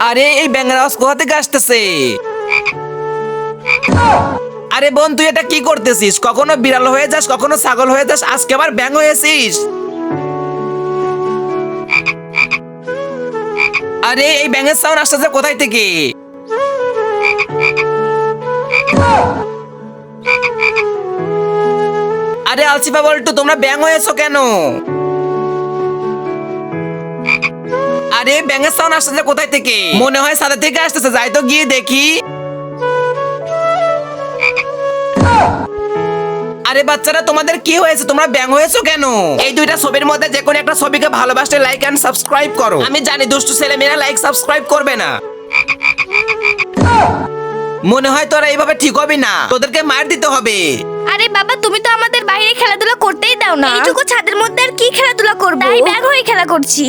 আরে, এই ব্যাঙের আওয়াজ কোথা থেকে আসতেছে? আরে বোন, তুই এটা কি করতেছিস? কখনো বিড়াল হয়ে যাস, কখনো ছাগল হয়ে যাস, আজকে আবার ব্যাঙ হয়েছিস? আরে, এই ব্যাঙের সাউন্ড আসতেছে কোথায় থেকে? আরে, আলসিফা বলটু তোমরা ব্যাঙ হয়েছো কেন? আরে ব্যাঙের সাউন্ড আসতেছে কোথায় থেকে? মনে হয় সাদা থেকে আসতেছে যাই তো গিয়ে দেখি। আরে বাচ্চারা তোমাদের কি হয়েছে? তোমরা ব্যাং হয়েছো কেন? এই দুইটা ছবির মধ্যে যে কোনো একটা ছবিকে ভালোবাসলে লাইক এন্ড সাবস্ক্রাইব করো। আমি জানি দুষ্টু ছেলে মেয়েরা লাইক সাবস্ক্রাইব করবে না। মনে হয় তোরা এইভাবে ঠিক হবে না। তোদেরকে মার দিতে হবে। আরে বাবা তুমি তো আমাদের বাইরে খেলাধুলা করতেই দাও না। এইটুকু ছাদের মধ্যে আর কি খেলাধুলা করব? তাই ব্যাগ হয়ে খেলা করছি।